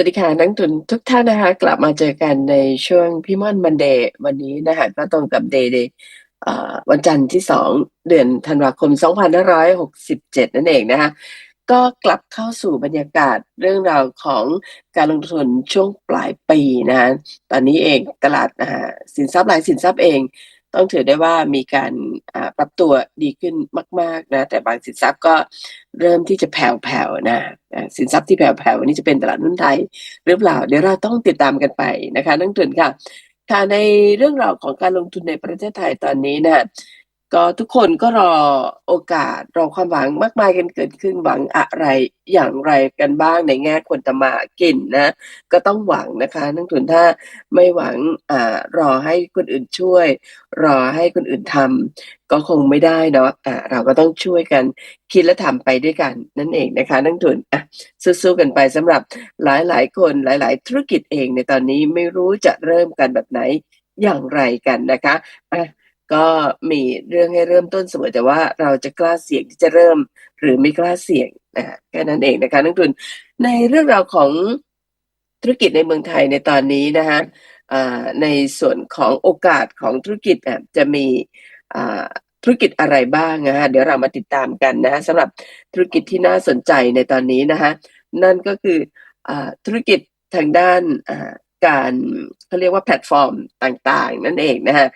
วัสดีค่ะนักทุนทุกท่านนะคะ กลับมาเจอกันในช่วงพี่ม่อนมันเดย์วันนี้นะคะก็ตรงกับเดย์เดย์วันจันทร์ที่ 2 เดือนธันวาคม 2567 นั่นเองนะคะก็กลับเข้าสู่บรรยากาศเรื่องราวของการลงทุนช่วงปลายปีนะคะตอนนี้เองตลาดนะะสินทรัพย์หลายสินทรัพย์เอง ต้องถือได้ว่ามีการปรับตัวดีขึ้นมาก ๆนะ แต่บางสินทรัพย์ก็เริ่มที่จะแผ่วๆนะสินทรัพย์ที่แผ่วๆนี้จะเป็นตลาดหุ้นไทยหรือเปล่า เดี๋ยวเราต้องติดตามกันไปนะคะนักทุนค่ะค่ะในเรื่องราวของการลงทุนในประเทศไทยตอนนี้นะ ก็ทุกคนก็รอโอกาสรอความหวังมากมายกันเกิดขึ้นหวังอะไรอย่างไรกันบ้างในแง่คนตมากินนะ ก็ต้องหวังนะคะนักทุนถ้าไม่หวังอ่ารอให้คนอื่นช่วย รอให้คนอื่นทำก็คงไม่ได้เนาะอ่าเราก็ต้องช่วยกันคิดและทำไปด้วยกันนั่นเองนะคะนักทุนอะสู้ๆกันไปสำหรับหลายๆ คนหลาย ๆ ธุรกิจเองในตอนนี้ไม่รู้จะเริ่มกันแบบไหนอย่างไรกันนะคะอะ ก็มีเรื่องให้เริ่มต้นเสมอแต่ว่าเราจะกล้าเสี่ยงที่จะเริ่ม หรือไม่กล้าเสี่ยงนะแค่นั้นเองนะคะนักทุนในเรื่องราวของธุรกิจในเมืองไทยในตอนนี้นะคะในส่วนของโอกาสของธุรกิจจะมีธุรกิจอะไรบ้างนะฮะเดี๋ยวเรามาติดตามกันนะฮะสำหรับธุรกิจที่น่าสนใจในตอนนี้นะคะนั่นก็คืออธุรกิจทางด้าน การเขาเรียกว่าแพลตฟอร์มต่างๆ นั่นเองนะฮะ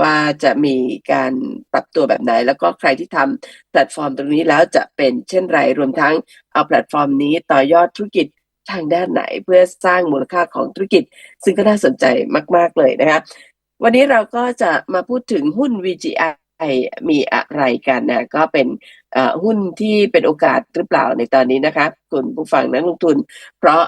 ว่าจะมีการปรับตัวแบบไหน แล้วก็ใครที่ทำแพลตฟอร์มตรงนี้แล้วจะเป็นเช่นไรรวมทั้งเอาแพลตฟอร์มนี้ต่อยอดธุรกิจทางด้านไหนเพื่อสร้างมูลค่าของธุรกิจ ซึ่งก็น่าสนใจมาก ๆ เลยนะคะวันนี้เราก็จะมาพูดถึงหุ้น VGI มีอะไรกันนะก็เป็นหุ้นที่เป็นโอกาสหรือเปล่าในตอนนี้นะคะคุณผู้ฟังนักลงทุน เพราะ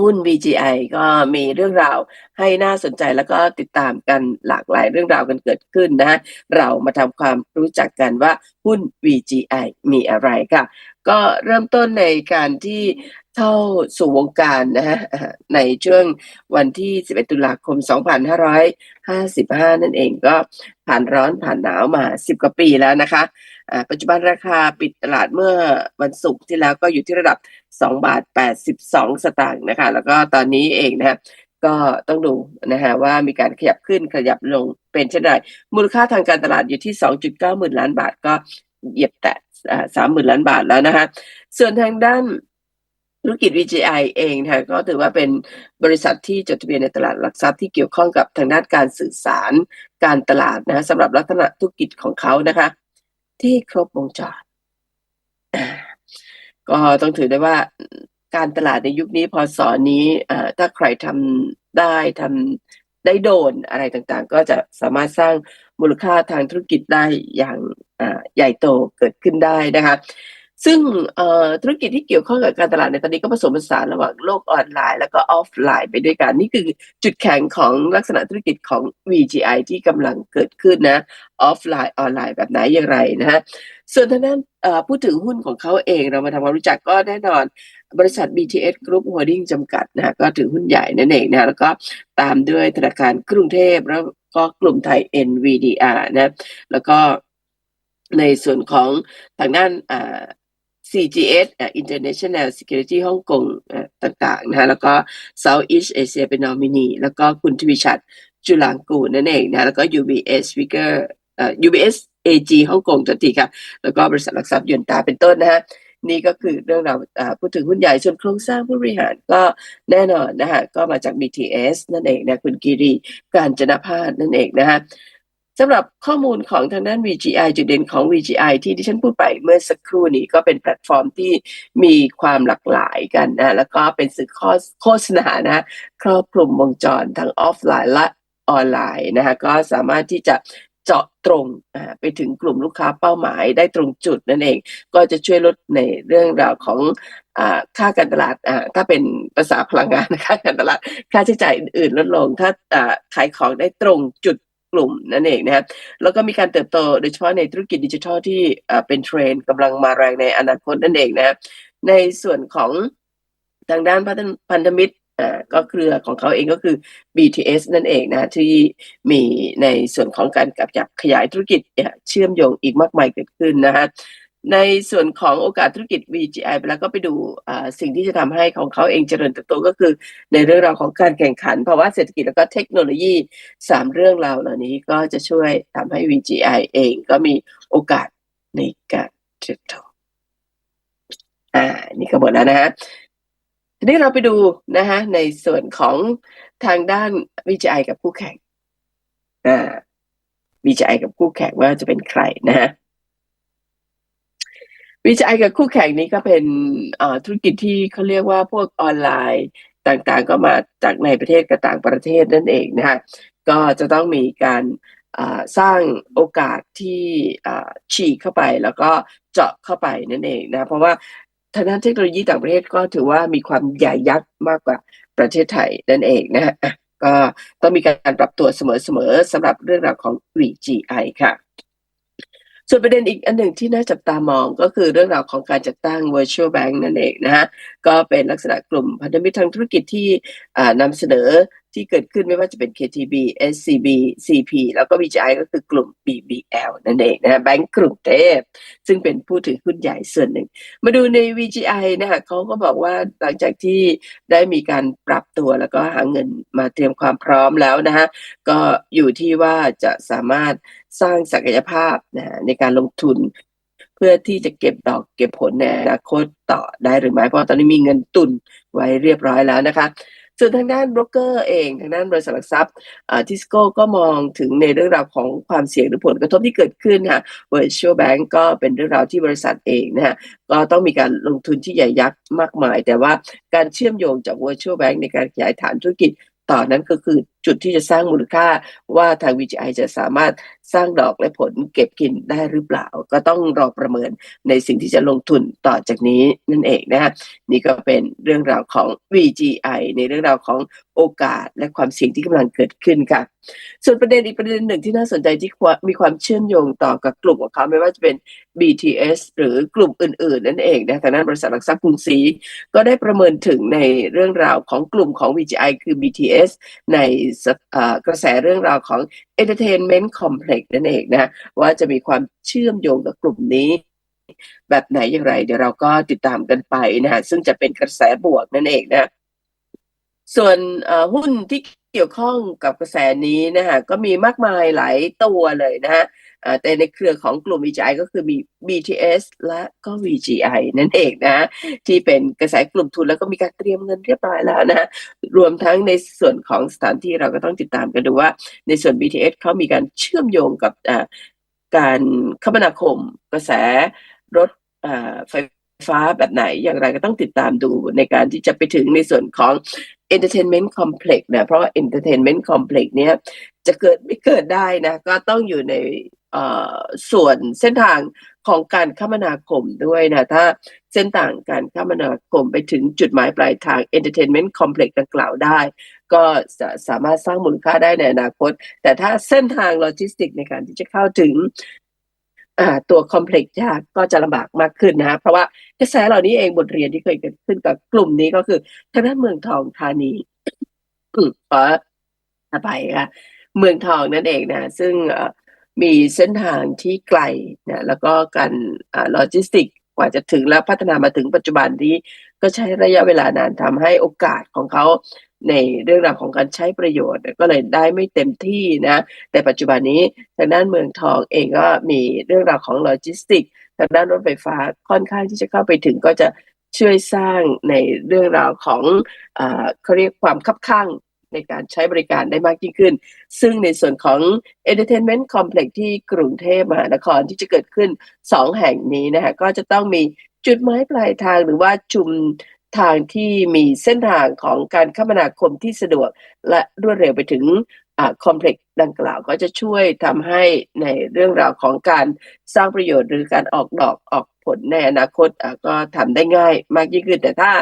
หุ้น VGI ก็มีเรื่องราวให้น่าสนใจแล้วก็ติดตามกันหลากหลายเรื่องราวกันเกิดขึ้นนะเรามาทำความรู้จักกันว่าหุ้น VGI มีอะไรค่ะ ก็เริ่มต้นในการที่เข้าสู่วงการนะฮะในช่วงวันที่ 11 ตุลาคม 2555 นั่นเองก็ผ่านร้อนผ่านหนาวมา 10 กว่าปีแล้วนะคะ ปัจจุบันราคาปิดตลาดเมื่อวันศุกร์ที่แล้วก็อยู่ที่ระดับ 2 บาท 82 สตางค์นะคะ แล้วก็ตอนนี้เองนะก็ต้องดูนะฮะว่ามีการขยับขึ้นขยับลงเป็นเช่นไรมูลค่าทางการตลาดอยู่ที่ 2.9 หมื่นล้านบาทก็เหยียบแตะสามหมื่นล้านบาทแล้วนะคะส่วนทางด้านธุรกิจ VGI เองนะก็ถือว่าเป็นบริษัทที่จดทะเบียนในตลาดหลักทรัพย์ที่เกี่ยวข้องกับทางด้านการสื่อสารการตลาดนะสำหรับลักษณะธุรกิจของเขานะคะ ที่ครบวงจร ก็ต้องถือได้ว่าการตลาดในยุคนี้พอสอนนี้ถ้าใครทำได้ทำได้โดนอะไรต่างๆ ก็จะสามารถสร้างมูลค่าทางธุรกิจได้อย่างใหญ่โตเกิดขึ้นได้นะคะ ซึ่งธุรกิจที่เกี่ยวข้องกับการตลาดในตอนนี้ก็ผสมผสานระหว่างโลกออนไลน์ แล้วก็ออฟไลน์ไปด้วยกัน นี่คือจุดแข็งของลักษณะธุรกิจของ VGI ที่กำลังเกิดขึ้นนะออฟไลน์ออนไลน์แบบไหนอย่างไรนะฮะส่วนทางด้านพูดถึงหุ้นของเขาเองเรามาทำความรู้จักก็แน่นอน บริษัท BTS Group Holding จำกัดนะก็ถือหุ้นใหญ่นั่นเองนะแล้วก็ตามด้วยธนาคารกรุงเทพแล้วก็กลุ่มไทย NVDR นะแล้วก็ในส่วนของทางด้าน CGS International Security ฮ่องกงต่างๆนะฮะแล้วก็ Southeast Asia เป็นนอมินี แล้วก็คุณทวิชัดจุลางกูนั่นเองนะแล้วก็ UBS f i g u r e UBS AG ฮ่องกงจันทีค่ะแล้วก็บริษัทหลักทรัพย์ยนตาเป็นต้นนะฮะนี่ก็คือเรื่องราวพูดถึงหุ้นใหญ่ส่วนโครงสร้างผู้บริหารก็แน่นอนนะฮะก็มาจาก BTS นั่นเองนะคุณกิริการจนพาสนั่นเองนะฮะ สำหรับข้อมูลของทางด้าน VGI จุดเด่นของ VGI ที่ดิฉันพูดไปเมื่อสักครู่นี้ก็เป็นแพลตฟอร์มที่มีความหลากหลายกันนะ แล้วก็เป็นสื่อโฆษณานะครอบคลุมวงจรทั้งออฟไลน์และออนไลน์นะคะก็สามารถที่จะเจาะตรงไปถึงกลุ่มลูกค้าเป้าหมายได้ตรงจุดนั่นเอง ก็จะช่วยลดในเรื่องราวของค่าการตลาดถ้าเป็นภาษาพลังงานค่าการตลาดค่าใช้จ่ายอื่นลดลง ถ้าขายของได้ตรงจุด กลุ่มนั่นเองนะครับแล้วก็มีการเติบโตโดยเฉพาะในธุรกิจดิจิทัลที่เป็นเทรนด์กำลังมาแรงในอนาคตนั่นเองนะในส่วนของทางด้านพันธมิตรก็เครือของเขาเองก็คือ BTS นั่นเองนะที่มีในส่วนของการกับจับขยายธุรกิจเชื่อมโยงอีกมากมายเกิดขึ้นนะฮะ ในส่วนของโอกาสธุรกิจ VGI ไปแล้วก็ไปดูสิ่งที่จะทำให้ของเขาเองเจริญเติบโตก็คือ ในเรื่องราวของการแข่งขันภาวะเศรษฐกิจแล้วก็เทคโนโลยีสามเรื่องราวเหล่านี้ก็จะช่วยทำให้ VGI เองก็มีโอกาสในการเติบโตอ่านี่ก็หมดแล้วนะฮะทีนี้เราไปดูนะฮะในส่วนของทางด้าน VGI กับคู่แข่งอ่า VGI กับคู่แข่งว่าจะเป็นใครนะฮะ VGI กับคู่แข่งนี้ก็เป็นธุรกิจที่เขาเรียกว่าพวกออนไลน์ต่างๆ ก็มาจากในประเทศกับต่างประเทศนั่นเองนะฮะก็จะต้องมีการสร้างโอกาสที่ฉีกเข้าไปแล้วก็เจาะเข้าไปนั่นเองนะเพราะว่าทางด้านเทคโนโลยีต่างประเทศก็ถือว่ามีความใหญ่ยักษ์มากกว่าประเทศไทยนั่นเองนะฮะก็ต้องมีการปรับตัวเสมอๆสำหรับเรื่องราวของ VGI ค่ะ ส่วนประเด็นอีกอันหนึ่งที่น่าจับตามองก็คือเรื่องราวของการจัดตั้ง virtual bank นั่นเองนะฮะก็เป็นลักษณะกลุ่มพันธมิตรทางธุรกิจที่นำเสนอ ที่เกิดขึ้นไม่ว่าจะเป็น KTB SCB CP แล้วก็ BGI ก็คือกลุ่ม BBL นั่นเองนะฮะแบงก์กรุงเทพซึ่งเป็นผู้ถือหุ้นใหญ่ส่วนหนึ่ง มาดูใน VGI นะคะเขาก็บอกว่าหลังจากที่ได้มีการปรับตัวแล้วก็หาเงินมาเตรียมความพร้อมแล้วนะฮะก็อยู่ที่ว่าจะสามารถสร้างศักยภาพนะในการลงทุนเพื่อที่จะเก็บดอกเก็บผลในอนาคตต่อได้หรือไม่เพราะตอนนี้มีเงินตุนไว้เรียบร้อยแล้วนะคะ ส่วนทางด้านบรกเกอร์เอง ทางด้านบริษัทหลักทรัพย์ทิสโก้ก็มองถึงในเรื่องราวของความเสี่ยงหรือผลกระทบที่เกิดขึ้นค่ะ Virtual Bank ก็เป็นเรื่องราวที่บริษัทเองนะฮะก็ต้องมีการลงทุนที่ใหญ่ยักษ์มากมาย แต่ว่าการเชื่อมโยงจาก Virtual Bank ในการขยายฐานธุรกิจต่อนั้นก็คือ จุดที่จะสร้างมูลค่าว่าทาง VGI จะสามารถสร้างดอกและผลเก็บกินได้หรือเปล่า ก็ต้องรอประเมินในสิ่งที่จะลงทุนต่อจากนี้นั่นเองนะฮะนี่ก็เป็นเรื่องราวของ VGI ในเรื่องราวของโอกาสและความเสี่ยงที่กำลังเกิดขึ้นค่ะ ส่วนประเด็นอีกประเด็นหนึ่งที่น่าสนใจที่มีความเชื่อมโยงต่อกับกลุ่มของเขาไม่ว่าจะเป็น BTS หรือกลุ่มอื่น ๆ นั่นเองนะทางด้านบริษัทหลักทรัพย์กรุงศรีก็ได้ประเมินถึงในเรื่องราวของกลุ่มของ VGI คือ BTS ในกระแสเรื่องราวของ Entertainment Complex นั่นเองนะว่าจะมีความเชื่อมโยงกับกลุ่มนี้ แบบไหนอย่างไร เดี๋ยวเราก็ติดตามกันไปนะฮะซึ่งจะเป็นกระแสบวกนั่นเองนะส่วนหุ้นที่ เกี่ยวข้องกับกระแสนี้นะฮะก็มีมากมายหลายตัวเลยนะฮะแต่ในเครือของกลุ่ม VGI ก็คือมี BTS และก็ VGI นั่นเองนะที่เป็นกระแสกลุ่มทุนแล้วก็มีการเตรียมเงินเรียบร้อยแล้วนะรวมทั้งในส่วนของสถานที่เราก็ต้องติดตามกันดูว่า ในส่วน BTS เขามีการเชื่อมโยงกับการคมนาคม กระแสรถไฟฟ้าแบบไหนอย่างไรก็ต้องติดตามดูในการที่จะไปถึงในส่วนของ entertainment complex นะเพราะว่า entertainment complex เนี้ยจะเกิดไม่เกิดได้นะก็ต้องอยู่ในส่วนเส้นทางของการคมนาคมด้วยนะถ้าเส้นทางการคมนาคมไปถึงจุดหมายปลายทาง entertainment complex ดังกล่าวได้ ก็จะสามารถสร้างมูลค่าได้ในอนาคต แต่ถ้าเส้นทางโลจิสติกในการที่จะเข้าถึง ตัวคอมเพล็กซ์ยากก็จะลำบากมากขึ้นนะเพราะว่ากระแสเหล่านี้เองบทเรียนที่เคยเกิดขึ้นกับกลุ่มนี้ก็คือทางด้านเมืองทองธานีขออภัยค่ะเมืองทองนั่นเองนะซึ่งมีเส้นทางที่ไกลนะแล้วก็การโลจิสติกกว่าจะถึงแล้วพัฒนามาถึงปัจจุบันนี้ก็ใช้ระยะเวลานานทำให้โอกาสของเขา ในเรื่องราวของการใช้ประโยชน์ ก็เลยได้ไม่เต็มที่นะแต่ปัจจุบันนี้ทางด้านเมืองทองเองก็มีเรื่องราวของโลจิสติกทางด้านรถไฟฟ้าค่อนข้างที่จะเข้าไปถึงก็จะช่วยสร้างในเรื่องราวของอเขาเรียกความคับข้างในการใช้บริการได้มากยิ่งขึ้น ซึ่งในส่วนของ Entertainment Complex ที่กรุงเทพมหานครที่จะเกิดขึ้น 2 แห่งนี้นะฮะก็จะต้องมีจุดหมายปลายทางหรือว่าจุม ทางที่มีเส้นทางของการคมนาคมที่สะดวกและรวดเร็วไปถึงคอมเพล็กซ์ดังกล่าวก็จะช่วยทำให้ในเรื่องราวของการสร้างประโยชน์หรือการออกดอกออกผลในอนาคตก็ทำได้ง่ายมากยิ่งขึ้น แต่ถ้า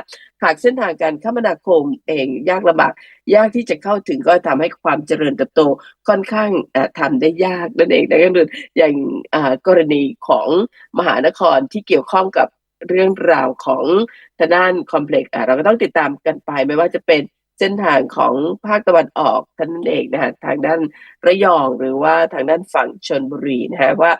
หากเส้นทางการคมนาคมเองยากลำบากยากที่จะเข้าถึงก็ทำให้ความเจริญเติบโตค่อนข้างทำได้ยากนั่นเองดังนั้นอย่างกรณีของมหานครที่เกี่ยวข้องกับ เรื่องราวของทางด้านคอมเพล็กซ์เราก็ต้องติดตามกันไปไม่ว่าจะเป็นเส้นทางของภาคตะวันออกท่านเองนะฮะทางด้านระยองหรือว่าทางด้านฝั่งชนบุรีนะฮะว่า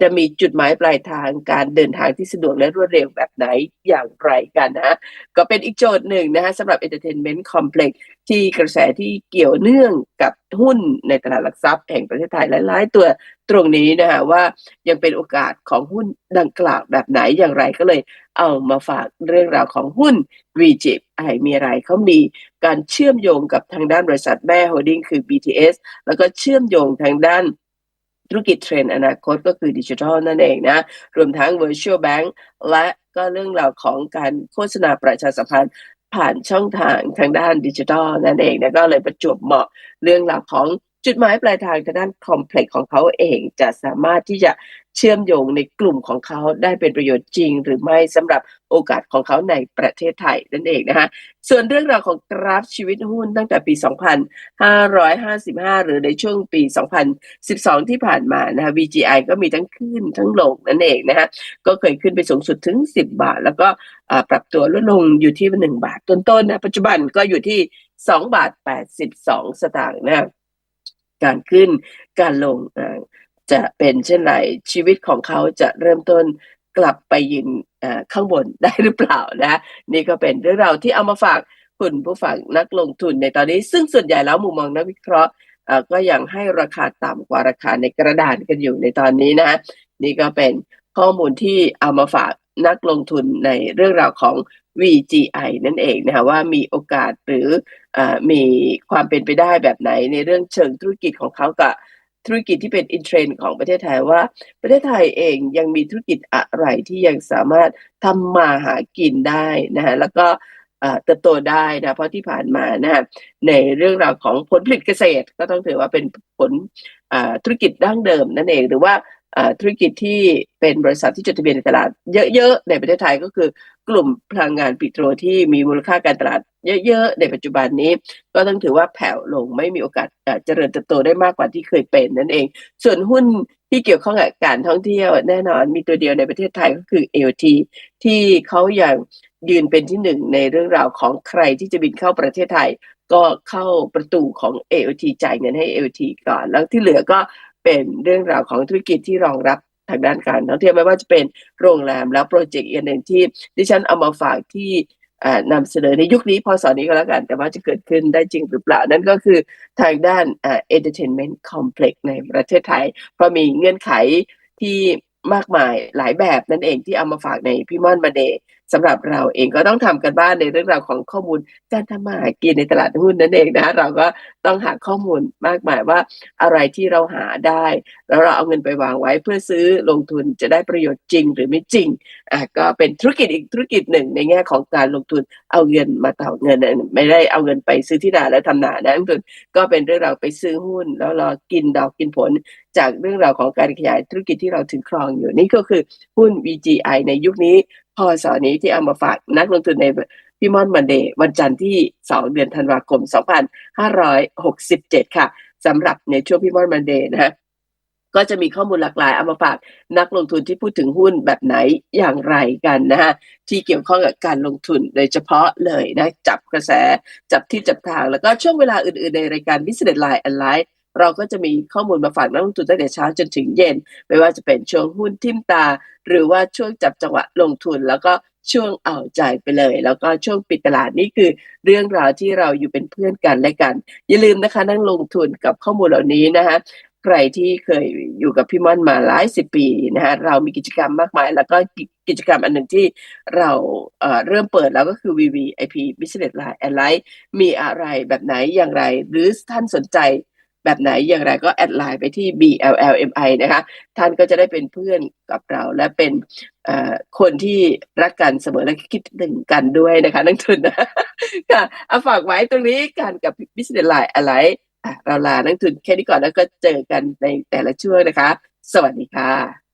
จะมีจุดหมายปลายทางการเดินทางที่สะดวกและรวดเร็วแบบไหนอย่างไรกันนะก็เป็นอีกโจทย์หนึ่งนะฮะสำหรับ Entertainment Complex ที่กระแสที่เกี่ยวเนื่องกับหุ้นในตลาดหลักทรัพย์แห่งประเทศไทยหลายๆตัวตรงนี้นะฮะว่ายังเป็นโอกาสของหุ้นดังกล่าวแบบไหนอย่างไรก็เลยเอามาฝากเรื่องราวของหุ้น VG ไอมีอะไรเขามีการเชื่อมโยงกับทางด้านบริษัทแม่โฮดดิ้งคือ BTS แล้วก็เชื่อมโยงทางด้าน ธุรกิจเทรนด์อนาคตก็คือดิจิทัลนั่นเองนะ รวมทั้ง Virtual Bank และก็เรื่องราวของการโฆษณาประชาสัมพันธ์ผ่านช่องทางทางด้านดิจิทัลนั่นเองนะก็เลยประจวบเหมาะเรื่องราวของจุดหมายปลายทางทางด้านคอมเพล็กซ์ของเขาเองจะสามารถที่จะ เชื่อมโยงในกลุ่มของเขาได้เป็นประโยชน์จริง หรือไม่สำหรับโอกาสของเขาในประเทศไทยนั่นเองนะคะส่วนเรื่องราวของกราฟชีวิตหุ้นตั้งแต่ปี 2555 หรือในช่วงปี 2012 ที่ผ่านมานะคะ VGI ก็มีทั้งขึ้นทั้งลงนั่นเองนะคะก็เคยขึ้นไปสูงสุดถึง 10 บาท แล้วก็ปรับตัวลดลงอยู่ที่ 1 บาท ต้นๆนะปัจจุบันก็อยู่ที่ 2 บาท 82 สตางค์นะการขึ้นการลง จะเป็นเช่นไรชีวิตของเขาจะเริ่มต้นกลับไปยืนข้างบนได้หรือเปล่านะ นี่ก็เป็นเรื่องราวที่เอามาฝากคุณผู้ฟังนักลงทุนในตอนนี้ ซึ่งส่วนใหญ่แล้วมุมมองนักวิเคราะห์ก็ยังให้ราคาต่ำกว่าราคาในกระดานกันอยู่ในตอนนี้นะ นี่ก็เป็นข้อมูลที่เอามาฝากนักลงทุนในเรื่องราวของ VGI นั่นเองนะคะว่ามีโอกาสหรืออมีความเป็นไปได้แบบไหนในเรื่องเชิงธุรกิจของเขากับ ธุรกิจที่เป็นอินเทรนด์ของประเทศไทยว่า ประเทศไทยเองยังมีธุรกิจอะไรที่ยังสามารถทำมาหากินได้นะฮะแล้วก็เติบโตได้นะเพราะที่ผ่านมานะฮะในเรื่องราวของผลผลิตเกษตร ก็ต้องถือว่าเป็นผลธุรกิจดั้งเดิมนั่นเอง หรือว่า ธุรกิจที่เป็นบริษัทที่จดทะเบียนในตลาด เยอะๆในประเทศไทยก็คือกลุ่มพลังงานปิโตรที่มีมูลค่าการตลาดเยอะๆในปัจจุบันนี้ ก็ต้องถือว่าแผ่วลงไม่มีโอกาสเจริญเติบโตได้มากกว่าที่เคยเป็นนั่นเอง ส่วนหุ้นที่เกี่ยวข้องกับการท่องเที่ยวแน่นอนมีตัวเดียวในประเทศไทยก็คือ AOT ที่เขาอย่างยืนเป็นที่หนึ่งในเรื่องราวของใครที่จะบินเข้าประเทศไทย ก็เข้าประตูของ AOT จ่ายเงินให้ AOT ก่อน แล้วที่เหลือก็ เป็นเรื่องราวของธุรกิจที่รองรับทางด้านการท่องเที่ยวไม่ว่าจะเป็นโรงแรมแล้วโปรเจกต์อีกหนึ่งที่ดิฉันเอามาฝากที่นำเสนอในยุคนี้พอสอนนี้ก็แล้วกัน แต่ว่าจะเกิดขึ้นได้จริงหรือเปล่า นั่นก็คือทางด้าน entertainment complex ในประเทศไทย เพราะมีเงื่อนไขที่มากมายหลายแบบนั่นเองที่เอามาฝากในพี่ม่อนมาเด สำหรับเราเองก็ต้องทำกันบ้านในเรื่องราวของข้อมูลการทำมาหากินในตลาดหุ้นนั่นเองนะเราก็ต้องหาข้อมูลมากมายว่าอะไรที่เราหาได้ แล้วเราเอาเงินไปวางไว้เพื่อซื้อลงทุนจะได้ประโยชน์จริงหรือไม่จริงอะก็เป็นธุรกิจอีกธุรกิจหนึ่งในแง่ของการลงทุนเอาเงินมาต่อเงินไม่ได้เอาเงินไปซื้อที่นาแล้วทำนานะลงทุนก็เป็นเรื่องเราไปซื้อหุ้น แล้วรอกินดอกกินผล จากเรื่องราวของการขยายธุรกิจที่เราถือครองอยู่นี่ก็คือหุ้น VGI ในยุคนี้ อสอนี้ที่เอามาฝากนักลงทุนในพี่มอนมันเดย์วันจันทร์ที่ 2 เดือนธันวาคม 2567 ค่ะสำหรับในช่วงพี่มอนมันเดย์นะฮะก็จะมีข้อมูลหลากหลายเอามาฝากนักลงทุนที่พูดถึงหุ้นแบบไหนอย่างไรกันนะฮะที่เกี่ยวข้องกับการลงทุนโดยเฉพาะเลยนะจับกระแสจับที่จับทาง แล้วก็ช่วงเวลาอื่นๆในรายการ Business Line ออนไลน์ เราก็จะมีข้อมูลมาฝากนักลงทุนตั้งแต่เช้าจนถึงเย็น ไม่ว่าจะเป็นช่วงหุ้นทิมตา หรือว่าช่วงจับจังหวะลงทุน แล้วก็ช่วงเอาใจไปเลย แล้วก็ช่วงปิดตลาดนี่คือ เรื่องราวที่เราอยู่เป็นเพื่อนกันและกัน อย่าลืมนะคะนั่งลงทุนกับข้อมูลเหล่านี้นะคะใครที่เคยอยู่กับพี่ม่อนมาหลายสิบปีนะฮะเรามีกิจกรรมมากมาย แล้วก็กิจกรรมอันหนึ่งที่เราเเริ่มเปิดแล้วก็คือ VVIP Business Line แอ l i มีอะไรแบบไหนอย่างไร หรือท่านสนใจ แบบไหนอย่างไรก็แอดไลน์ไปที่ BLLMI นะคะ ท่านก็จะได้เป็นเพื่อนกับเราและเป็นคนที่รักกันเสมอและคิดถึงกันด้วยนะคะนักทุนนะค่ะเอาฝากไว้ตรงนี้กันกับ Business Line อะไรเราลานักทุนแค่นี้ก่อนแล้วก็เจอกันในแต่ละช่วงนะคะ สวัสดีค่ะ